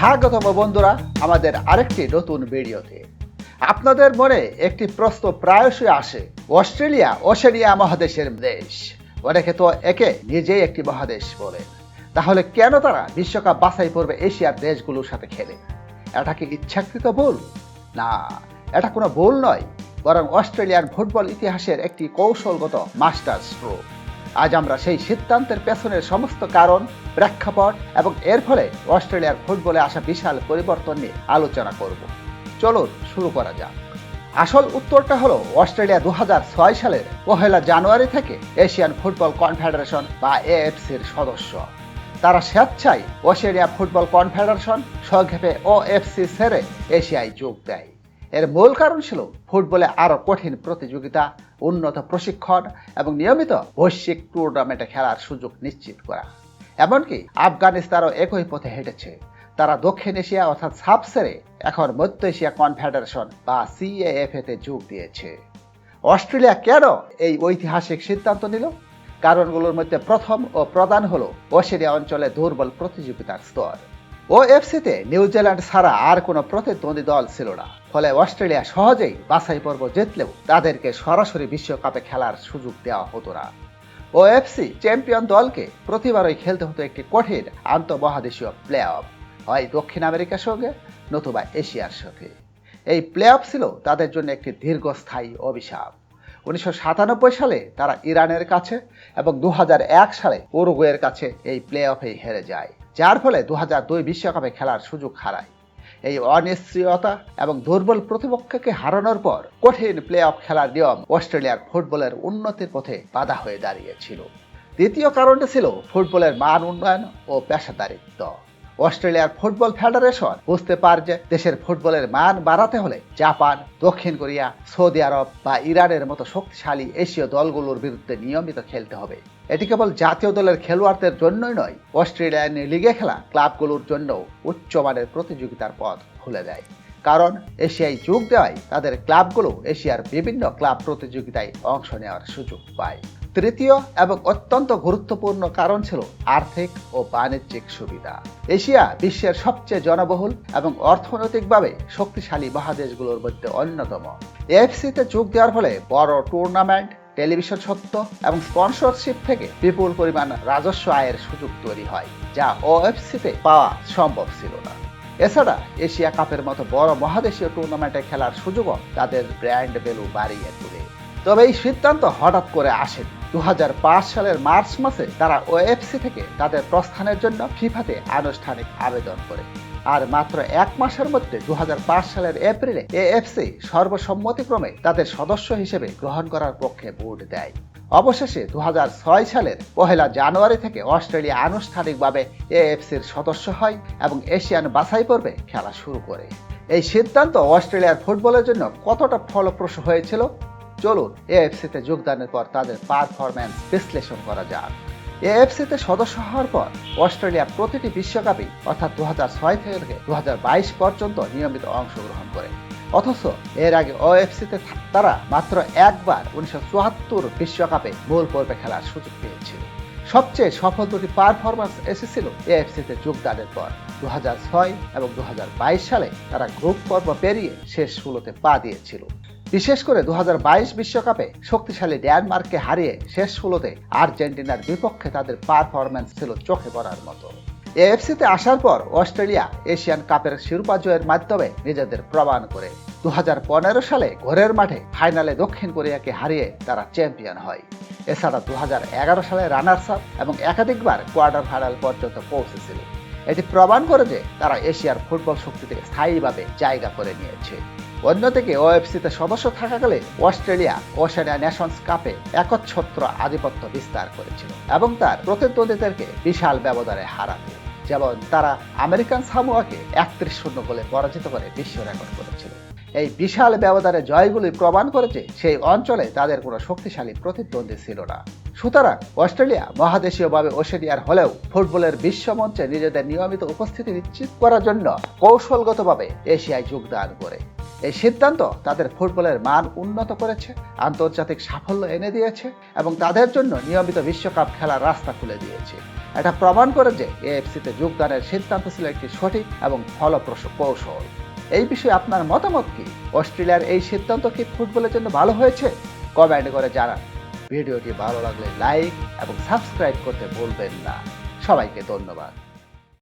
স্বাগতম বন্ধুরা আমাদের আরেকটি নতুন ভিডিওতে। আপনাদের মনে একটি প্রশ্ন প্রায়শই আসে, অস্ট্রেলিয়া, ওশেনিয়া মহাদেশের দেশ। অনেকে তো একে নিজেই একটি মহাদেশ বলে। তাহলে কেন তারা বিশ্বকাপ বাছাই পর্বে এশিয়ার দেশগুলোর সাথে খেলে? এটা কি ইচ্ছাকৃত ভুল? না, এটা কোনো ভুল নয়, বরং অস্ট্রেলিয়ার ফুটবল ইতিহাসের একটি কৌশলগত মাস্টার স্ট্রোক আজ আমরা সেই সিদ্ধান্তের পেছনের সমস্ত কারণ, প্রেক্ষাপট এবং এর ফলে অস্ট্রেলিয়ার ফুটবলে আসা বিশাল পরিবর্তন নিয়ে আলোচনা করব। চলুন, শুরু করা যাক। আসল উত্তরটা হলো অস্ট্রেলিয়া দু হাজার ছয় সালের পহেলা জানুয়ারি থেকে এশিয়ান ফুটবল কনফেডারেশন বা এএফসির সদস্য। তারা স্বেচ্ছায় অস্ট্রেলিয়া ফুটবল কনফেডারেশন সংক্ষেপে ও ওএফসি ছেড়ে এশিয়ায় যোগ দেয়। এর মূল কারণ ছিল ফুটবলে আরও কঠিন প্রতিযোগিতা, উন্নত প্রশিক্ষণ এবং নিয়মিত বৈশ্বিক টুর্নামেন্টে খেলার সুযোগ নিশ্চিত করা। এমনকি আফগানিস্তানও একই পথে হেঁটেছে। তারা দক্ষিণ এশিয়া অর্থাৎ সাব সেরে এখন মধ্য এশিয়া কনফেডারেশন বা সিএএফএ তে যোগ দিয়েছে। অস্ট্রেলিয়া কেন এই ঐতিহাসিক সিদ্ধান্ত নিল? কারণগুলোর মধ্যে প্রথম ও প্রধান হল ওশেরিয়া অঞ্চলে দুর্বল প্রতিযোগিতার স্তর। ওএফসিতে নিউজিল্যান্ড ছাড়া আর কোনো প্রতিদ্বন্দ্বী দল ছিল না। ফলে অস্ট্রেলিয়া সহজেই বাছাই পর্ব জিতলেও তাদেরকে সরাসরি বিশ্বকাপে খেলার সুযোগ দেওয়া হতো না। ওএফসি চ্যাম্পিয়ন দলকে প্রতিবারই খেলতে হতো একটি কঠিন আন্তঃমহাদেশীয় প্লে অফ হয় দক্ষিণ আমেরিকার সঙ্গে নতুবা এশিয়ার সঙ্গে এই প্লে অফ ছিল তাদের জন্য একটি দীর্ঘস্থায়ী অভিশাপ। উনিশশো সাতানব্বই সালে তারা ইরানের কাছে এবং দু হাজার এক সালে উরুগুয়ের কাছে এই প্লে অফে হেরে যায়। যার ফলে দু হাজার দুই বিশ্বকাপে খেলার সুযোগ হারায়। এই অনিশ্চয়তা এবং দুর্বল প্রতিপক্ষকে হারানোর পর কঠিন প্লে অফ খেলার নিয়ম অস্ট্রেলিয়ার ফুটবলের উন্নতির পথে বাধা হয়ে দাঁড়িয়েছিল। দ্বিতীয় কারণটি ছিল ফুটবলের মান উন্নয়ন ও পেশাদারিত্ব। অস্ট্রেলিয়ার ফুটবল ফেডারেশন বুঝতে পার যে দেশের ফুটবলের মান বাড়াতে হলে জাপান, দক্ষিণ কোরিয়া, সৌদি আরব বা ইরানের মতো শক্তিশালী এশীয় দলগুলোর বিরুদ্ধে নিয়মিত খেলতে হবে। এটি কেবল জাতীয় দলের খেলোয়াড়দের জন্যই নয়, অস্ট্রেলিয়ান লিগে খেলা ক্লাবগুলোর জন্য উচ্চমানের প্রতিযোগিতার পথ খুলে দেয়। কারণ এশিয়ায় যোগ দেওয়ায় তাদের ক্লাবগুলো এশিয়ার বিভিন্ন ক্লাব প্রতিযোগিতায় অংশ নেওয়ার সুযোগ পায়। তৃতীয় এবং অত্যন্ত গুরুত্বপূর্ণ কারণ ছিল আর্থিক ও বাণিজ্যিক সুবিধা। এশিয়া বিশ্বের সবচেয়ে জনবহুল এবং অর্থনৈতিকভাবে শক্তিশালী মহাদেশগুলোর মধ্যে অন্যতম। এফসিতে যোগ দেওয়ার ফলে বড় টুর্নামেন্ট, টেলিভিশন সত্য এবং স্পন্সরশিপ থেকে বিপুল পরিমাণ রাজস্ব আয়ের সুযোগ তৈরি হয়, যা ও ওএফসিতে পাওয়া সম্ভব ছিল না। এছাড়া এশিয়া কাপের মতো বড় মহাদেশীয় টুর্নামেন্টে খেলার সুযোগও তাদের ব্র্যান্ড ভ্যালু বাড়িয়ে তোলে। তবে এই সিদ্ধান্ত হঠাৎ করে আসেনি। দু হাজার পাঁচ সালের মার্চ মাসে তারা ওএফসি থেকে তাদের প্রস্থানের জন্য ফিফাতে আনুষ্ঠানিক আবেদন করে। আর মাত্র এক মাসের মধ্যে দু সালের এপ্রিলে এএফসি সর্বসম্মতিক্রমে তাদের সদস্য হিসেবে গ্রহণ করার পক্ষে ভোট দেয়। অবশেষে দু হাজার ছয় সালের পহেলা জানুয়ারি থেকে অস্ট্রেলিয়া আনুষ্ঠানিকভাবে এএফসির সদস্য হয় এবং এশিয়ান বাছাই পর্বে খেলা শুরু করে। এই সিদ্ধান্ত অস্ট্রেলিয়ার ফুটবলের জন্য কতটা ফলপ্রসূ হয়েছিল চলুন এএফসিতে যোগদানের পর তাদের পারফরম্যান্স বিশ্লেষণ করা যাক। এএফসিতে সদস্য হওয়ার পর অস্ট্রেলিয়া প্রতিটি বিশ্বকাপে অর্থাৎ দু ছয় থেকে দু পর্যন্ত নিয়মিত অংশগ্রহণ করে। অথচ এর আগে ওএফসিতে তারা মাত্র একবার উনিশশো চুয়াত্তর বিশ্বকাপে মূল পর্বে খেলার সুযোগ পেয়েছিল। সবচেয়ে সফল দুটি পারফরমেন্স এসেছিল এএফসিতে যোগদানের পর। দু ছয় এবং দু হাজার বাইশ সালে তারা গ্রুপ পর্ব পেরিয়ে শেষ ষোলোতে পা দিয়েছিল। বিশেষ করে দু বিশ্বকাপে শক্তিশালী ডেনমার্ককে হারিয়ে শেষ ষোলোতে আর্জেন্টিনার বিপক্ষে তাদের পারফরম্যান্স ছিল চোখে পড়ার মতো। এএফসিতে আসার পর অস্ট্রেলিয়া এশিয়ান কাপের শিরোপা জয়ের মাধ্যমে নিজেদের প্রমাণ করে। দু সালে ঘরের মাঠে ফাইনালে দক্ষিণ কোরিয়াকে হারিয়ে তারা চ্যাম্পিয়ন হয়। এছাড়া দু হাজার এগারো সালে রানার্স আপ এবং একাধিকবার কোয়ার্টার ফাইনাল পর্যন্ত পৌঁছেছিল। এটি প্রমাণ করে যে তারা এশিয়ার ফুটবল শক্তিতে স্থায়ীভাবে জায়গা করে নিয়েছে। অন্যদিকে ওএফসিতে সদস্য থাকাকালে অস্ট্রেলিয়া ওশেনিয়া নেশনস কাপে একচ্ছত্র আধিপত্য বিস্তার করেছিল এবং তার প্রতিদ্বন্দ্বীদেরকে বিশাল ব্যবধানে হারাতে যেমন তারা আমেরিকান সামোয়াকে একত্রিশ শূন্য বলে পরাজিত করে বিশ্ব রেকর্ড করেছিল। এই বিশাল ব্যবধানে জয়গুলি প্রমাণ করেছে সেই অঞ্চলে তাদের কোনো শক্তিশালী প্রতিদ্বন্দ্বী ছিল না। সুতরাং অস্ট্রেলিয়া মহাদেশীয়ভাবে ওশেনিয়ার হলেও ফুটবলের বিশ্বমঞ্চে নিজেদের নিয়মিত উপস্থিতি নিশ্চিত করার জন্য কৌশলগতভাবে এশিয়ায় যোগদান করে। এই সিদ্ধান্ত তাদের ফুটবলের মান উন্নত করেছে, আন্তর্জাতিক সাফল্য এনে দিয়েছে এবং তাদের জন্য নিয়মিত বিশ্বকাপ খেলার রাস্তা খুলে দিয়েছে। এটা প্রমাণ করে যে এএফসিতে যোগদানের সিদ্ধান্ত ছিল একটি সঠিক এবং ফলপ্রসূ কৌশল। এই বিষয়ে আপনার মতামত কি? অস্ট্রেলিয়ার এই সিদ্ধান্ত কি ফুটবলের জন্য ভালো হয়েছে? কমেন্ট করে জানান। ভিডিওটি ভালো লাগলে লাইক এবং সাবস্ক্রাইব করতে ভুলবেন না। সবাইকে ধন্যবাদ।